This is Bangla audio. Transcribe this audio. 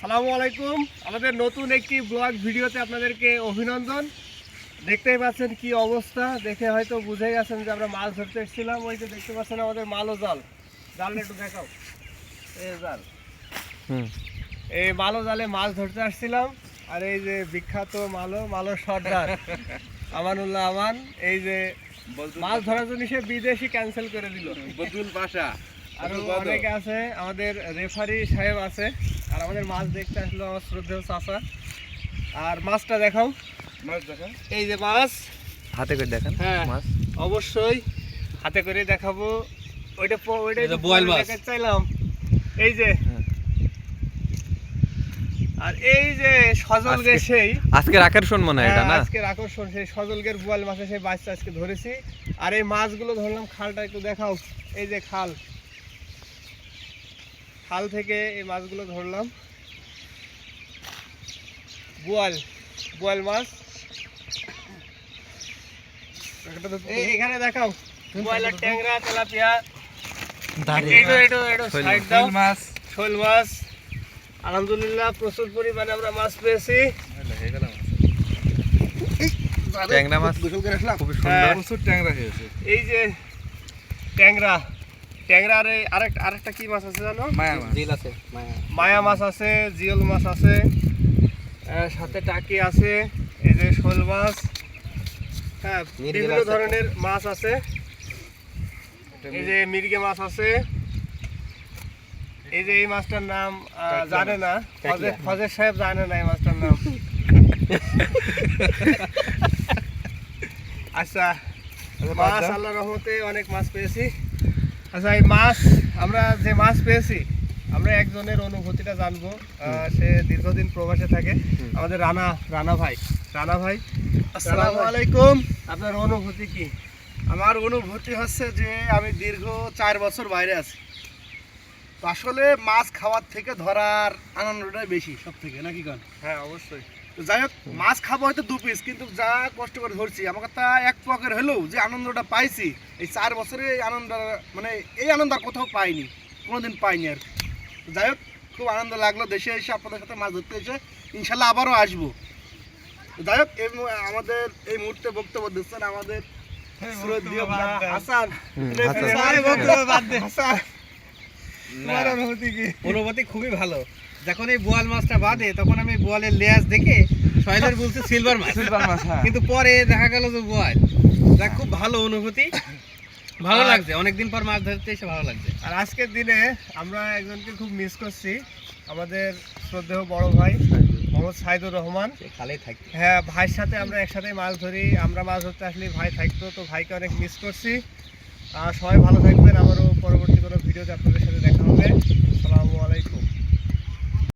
সালামু আলাইকুম। আমাদের নতুন একটি ব্লগ ভিডিওতে আপনাদেরকে অভিনন্দন। দেখতেই পাচ্ছেন কি অবস্থা। দেখে হয়তো বুঝে গেছেন যে আমরা মাছ ধরতে এসেছিলাম। ওই যে দেখতে পাচ্ছেন আমাদের মালও জাল। জাল একটু দেখাও। এই জাল। হুম। এই মালও জালে মাছ ধরতে আসছিলাম। আর এই যে বিখ্যাত মালো মালো সর্দার আমানুল্লাহ আমান। এই যে মাছ ধরার জন্য সে বিদেশি ক্যান্সেল করে দিল। বদরুল পাশা। আরও অনেকে আছে। আমাদের রেফারি সাহেব আছে। আর আমাদের মাছ দেখতে আসলো আমার শ্রদ্ধেয় চাচা। আর মাছটা দেখাও। মাছ দেখা এই যে মাছ। হাতে করে দেখেন হ্যাঁ। মাছ। অবশ্যই হাতে করে দেখাবো। ওইটা প- ওইটা বোয়াল মাছ। চাইলাম। এই যে। হ্যাঁ। আর এই যে সজলগে সেই আজকের আকর্ষণ মনে হয় এটা হ্যাঁ, না? আজকের আকর্ষণ সেই সজলগের বোয়াল মাছে সেই বাচ্চা আজকে ধরেছি। আর এই মাছগুলো ধরলাম খালটা একটু দেখাও। এই যে খাল। খাল থেকে এই মাছগুলো ধরলাম বোয়াল বোয়াল মাছ এখানে দেখাও বোয়াল আর ট্যাংরা তেলাপিয়া শৈল সাইড দাও মাছ শোল মাছ আলহামদুলিল্লাহ প্রচুর পরিমাণে আমরা মাছ পেয়েছি ট্যাংরা মাছ খুবই হ্যাঁ। সুন্দর প্রচুর ট্যাংরা হয়েছে এই যে ট্যাংরা ট্যাংরার এই আরেকটা আরেকটা কি মাছ আছে জানো? মায়া মাছ। জিল আছে মায়া। মায়া মাছ আছে জিওল মাছ আছে সাথে টাকি আছে এই যে শোল মাছ হ্যাঁ বিভিন্ন ধরনের মাছ আছে। এই যে মির্গে মাছ আছে। এই যে এই মাছটার নাম জানে না। ফজের ফজের সাহেব জানে না এই মাছটার নাম। আচ্ছা মাছ আল্লাহ রহমতে অনেক মাছ পেয়েছি। আচ্ছা এই মাছ আমরা যে মাছ পেয়েছি আমরা একজনের অনুভূতিটা জানব। সে দীর্ঘদিন প্রবাসে থাকে। আমাদের রানা রানা ভাই। রানা ভাই আসসালামু আলাইকুম। আপনার অনুভূতি কি? আমার অনুভূতি হচ্ছে যে আমি দীর্ঘ চার বছর বাইরে আছি। আসলে মাছ খাওয়ার থেকে ধরার আনন্দটাই বেশি সব থেকে নাকি গান হ্যাঁ অবশ্যই। যাই হোক মাছ খাব হয়তো দু পিস কিন্তু যা কষ্ট করে ধরছি আমাকে তা এক পকের হলেও যে আনন্দটা পাইছি এই চার বছরে এই আনন্দ মানে এই আনন্দ আর কোথাও পাইনি কোনোদিন পাইনি আর। যাই হোক খুব আনন্দ লাগল দেশে এসে আপনাদের সাথে মাছ ধরতে এসে ইনশাল্লাহ আবারও আসব। যাই হোক এই আমাদের এই মুহূর্তে বক্তব্য দিচ্ছেন আমাদের। হাসান। অনুভূতি খুবই ভালো। যখন এই বোয়াল মাছটা বাদে তখন আমি বোয়ালের লেজ দেখে সহেলের বলছে সিলভার মাছ। সিলভার মাছ হ্যাঁ। কিন্তু পরে দেখা গেল যে বোয়াল। যা খুব ভালো অনুভূতি। ভালো লাগছে। অনেকদিন পর মাছ ধরতে এসে ভালো লাগছে। আর আজকের দিনে আমরা একজনকে খুব মিস করছি। আমাদের শ্রদ্ধেয় বড় ভাই মোহাম্মদ সাইদুর রহমান। খালেই থাকতে। হ্যাঁ ভাইয়ের সাথে আমরা একসাথে মাছ ধরি। আমরা মাছ ধরতে আসলে ভাই থাকতো তো ভাইকে অনেক মিস করছি। সবাই ভালো থাকবেন। আবারও পরবর্তী কোনো ভিডিওতে আপনাদের সাথে দেখা হবে। আসসালামু আলাইকুম।